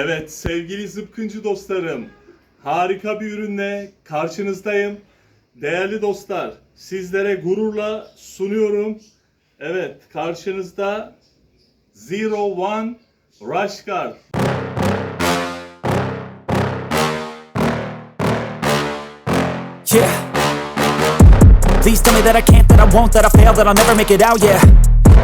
Evet sevgili zıpkıncı dostlarım, harika bir ürünle karşınızdayım. Değerli dostlar, sizlere gururla sunuyorum. Evet, karşınızda Zero One Rush Guard. Yeah. Please tell me that I can't, that I won't, that I fail, that I'll never make it out, yeah.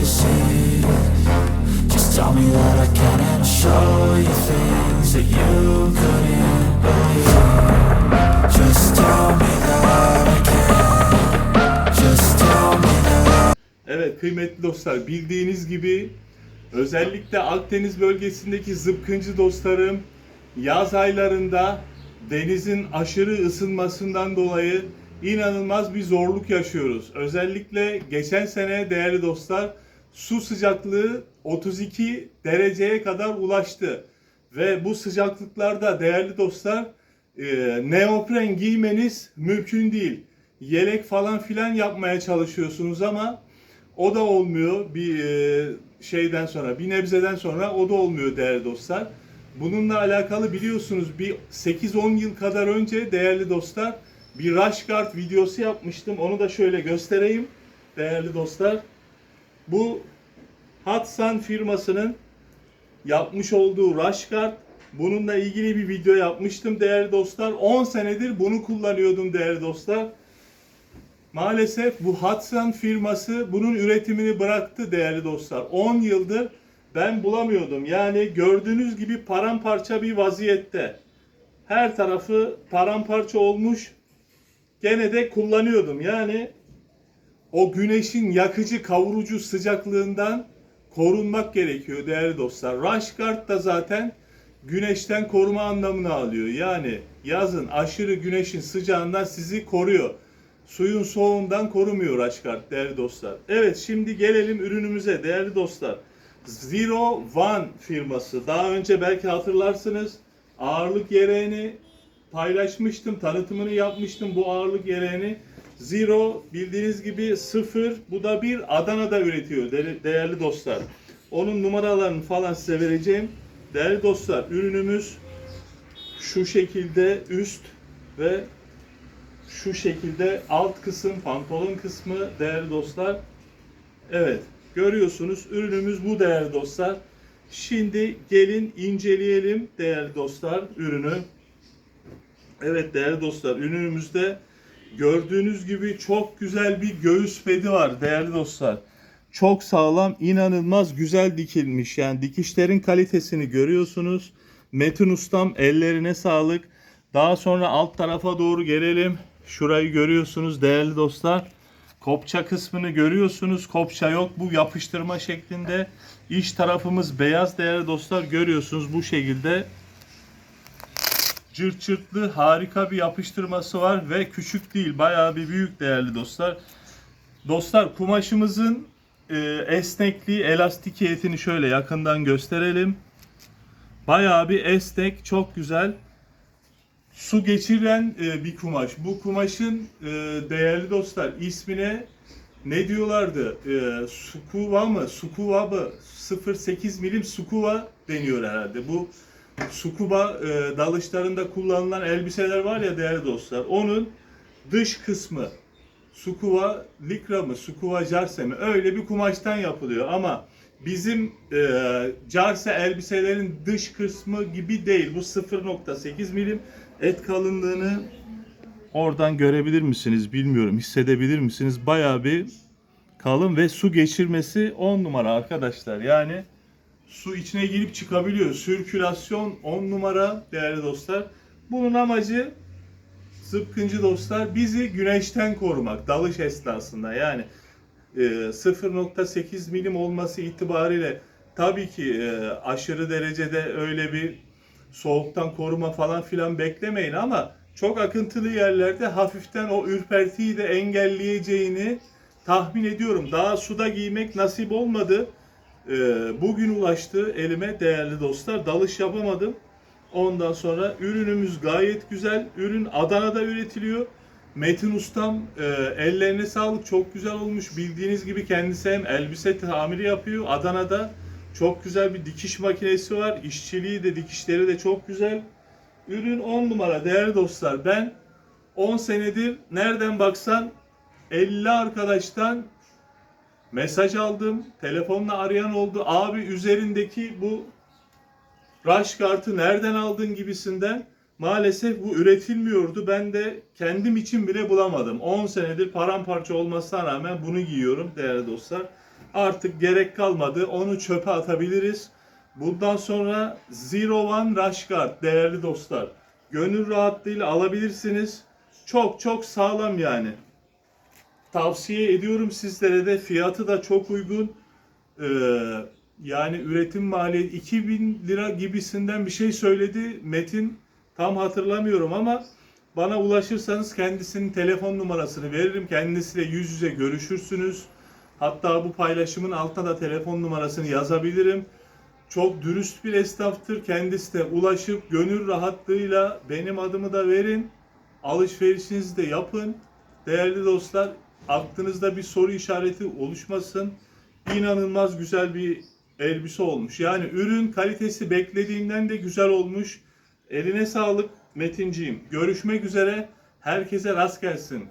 disease Just tell me that I can and I'll show you things that you couldn't believe. Just tell me that I can. Just tell me that Evet kıymetli dostlar, bildiğiniz gibi özellikle Akdeniz bölgesindeki zıpkıncı dostlarım yaz aylarında denizin aşırı ısınmasından dolayı inanılmaz bir zorluk yaşıyoruz. Özellikle geçen sene değerli dostlar su sıcaklığı 32 dereceye kadar ulaştı. Ve bu sıcaklıklarda değerli dostlar e, neopren giymeniz mümkün değil. Yelek falan filan yapmaya çalışıyorsunuz ama o da olmuyor bir e, şeyden sonra, bir nebzeden sonra o da olmuyor değerli dostlar. Bununla alakalı biliyorsunuz bir 8-10 yıl kadar önce değerli dostlar bir rush guard videosu yapmıştım. Onu da şöyle göstereyim değerli dostlar. Bu Hudson firmasının yapmış olduğu rush guard. Bununla ilgili bir video yapmıştım değerli dostlar. 10 senedir bunu kullanıyordum değerli dostlar. Maalesef bu Hudson firması bunun üretimini bıraktı değerli dostlar. 10 yıldır ben bulamıyordum. Yani gördüğünüz gibi paramparça bir vaziyette. Her tarafı paramparça olmuş. Gene de kullanıyordum. Yani o güneşin yakıcı kavurucu sıcaklığından korunmak gerekiyor değerli dostlar. Rush Guard da zaten güneşten koruma anlamını alıyor. Yani yazın aşırı güneşin sıcağından sizi koruyor. Suyun soğuğundan korumuyor Rush Guard değerli dostlar. Evet şimdi gelelim ürünümüze değerli dostlar. Zero One firması. Daha önce belki hatırlarsınız ağırlık yereğini paylaşmıştım, tanıtımını yapmıştım bu ağırlık yereğini. Zero bildiğiniz gibi sıfır. Bu da bir Adana'da üretiyor değerli, dostlar. Onun numaralarını falan size vereceğim. Değerli dostlar ürünümüz şu şekilde üst ve şu şekilde alt kısım pantolon kısmı değerli dostlar. Evet görüyorsunuz ürünümüz bu değerli dostlar. Şimdi gelin inceleyelim değerli dostlar ürünü. Evet değerli dostlar ürünümüzde gördüğünüz gibi çok güzel bir göğüs pedi var değerli dostlar. Çok sağlam, inanılmaz güzel dikilmiş. Yani dikişlerin kalitesini görüyorsunuz. Metin ustam ellerine sağlık. Daha sonra alt tarafa doğru gelelim. Şurayı görüyorsunuz değerli dostlar. Kopça kısmını görüyorsunuz. Kopça yok. Bu yapıştırma şeklinde. İç tarafımız beyaz değerli dostlar. Görüyorsunuz bu şekilde cırt cırtlı harika bir yapıştırması var ve küçük değil bayağı bir büyük değerli dostlar. Dostlar kumaşımızın e, esnekliği elastikiyetini şöyle yakından gösterelim. Bayağı bir esnek çok güzel. Su geçiren e, bir kumaş. Bu kumaşın e, değerli dostlar ismine ne diyorlardı? E, sukuva mı? Sukuva mı? 0.8 milim sukuva deniyor herhalde. Bu sukuba e, dalışlarında kullanılan elbiseler var ya değerli dostlar. Onun dış kısmı sukuva likra mı, sukuva jarse mi öyle bir kumaştan yapılıyor ama bizim e, jarse elbiselerin dış kısmı gibi değil. Bu 0.8 milim et kalınlığını oradan görebilir misiniz bilmiyorum hissedebilir misiniz bayağı bir kalın ve su geçirmesi 10 numara arkadaşlar yani su içine girip çıkabiliyor. Sirkülasyon 10 numara değerli dostlar. Bunun amacı zıpkıncı dostlar bizi güneşten korumak dalış esnasında yani e, 0.8 milim olması itibariyle tabii ki e, aşırı derecede öyle bir soğuktan koruma falan filan beklemeyin ama çok akıntılı yerlerde hafiften o ürpertiyi de engelleyeceğini tahmin ediyorum. Daha suda giymek nasip olmadı. Ee, bugün ulaştı elime değerli dostlar. Dalış yapamadım. Ondan sonra ürünümüz gayet güzel. Ürün Adana'da üretiliyor. Metin Ustam e, ellerine sağlık çok güzel olmuş. Bildiğiniz gibi kendisi hem elbise tamiri yapıyor. Adana'da çok güzel bir dikiş makinesi var. İşçiliği de dikişleri de çok güzel. Ürün 10 numara değerli dostlar. Ben 10 senedir nereden baksan 50 arkadaştan mesaj aldım. Telefonla arayan oldu. Abi üzerindeki bu rush kartı nereden aldın gibisinden maalesef bu üretilmiyordu. Ben de kendim için bile bulamadım. 10 senedir paramparça olmasına rağmen bunu giyiyorum değerli dostlar. Artık gerek kalmadı. Onu çöpe atabiliriz. Bundan sonra Zero One Rush Guard değerli dostlar. Gönül rahatlığıyla alabilirsiniz. Çok çok sağlam yani. Tavsiye ediyorum sizlere de fiyatı da çok uygun. Ee, yani üretim maliyeti 2000 lira gibisinden bir şey söyledi Metin. Tam hatırlamıyorum ama bana ulaşırsanız kendisinin telefon numarasını veririm. Kendisiyle yüz yüze görüşürsünüz. Hatta bu paylaşımın altına da telefon numarasını yazabilirim. Çok dürüst bir esnaftır. Kendisi de ulaşıp gönül rahatlığıyla benim adımı da verin. Alışverişinizi de yapın. Değerli dostlar, aklınızda bir soru işareti oluşmasın. İnanılmaz güzel bir elbise olmuş. Yani ürün kalitesi beklediğimden de güzel olmuş. Eline sağlık Metinciğim. Görüşmek üzere. Herkese rast gelsin.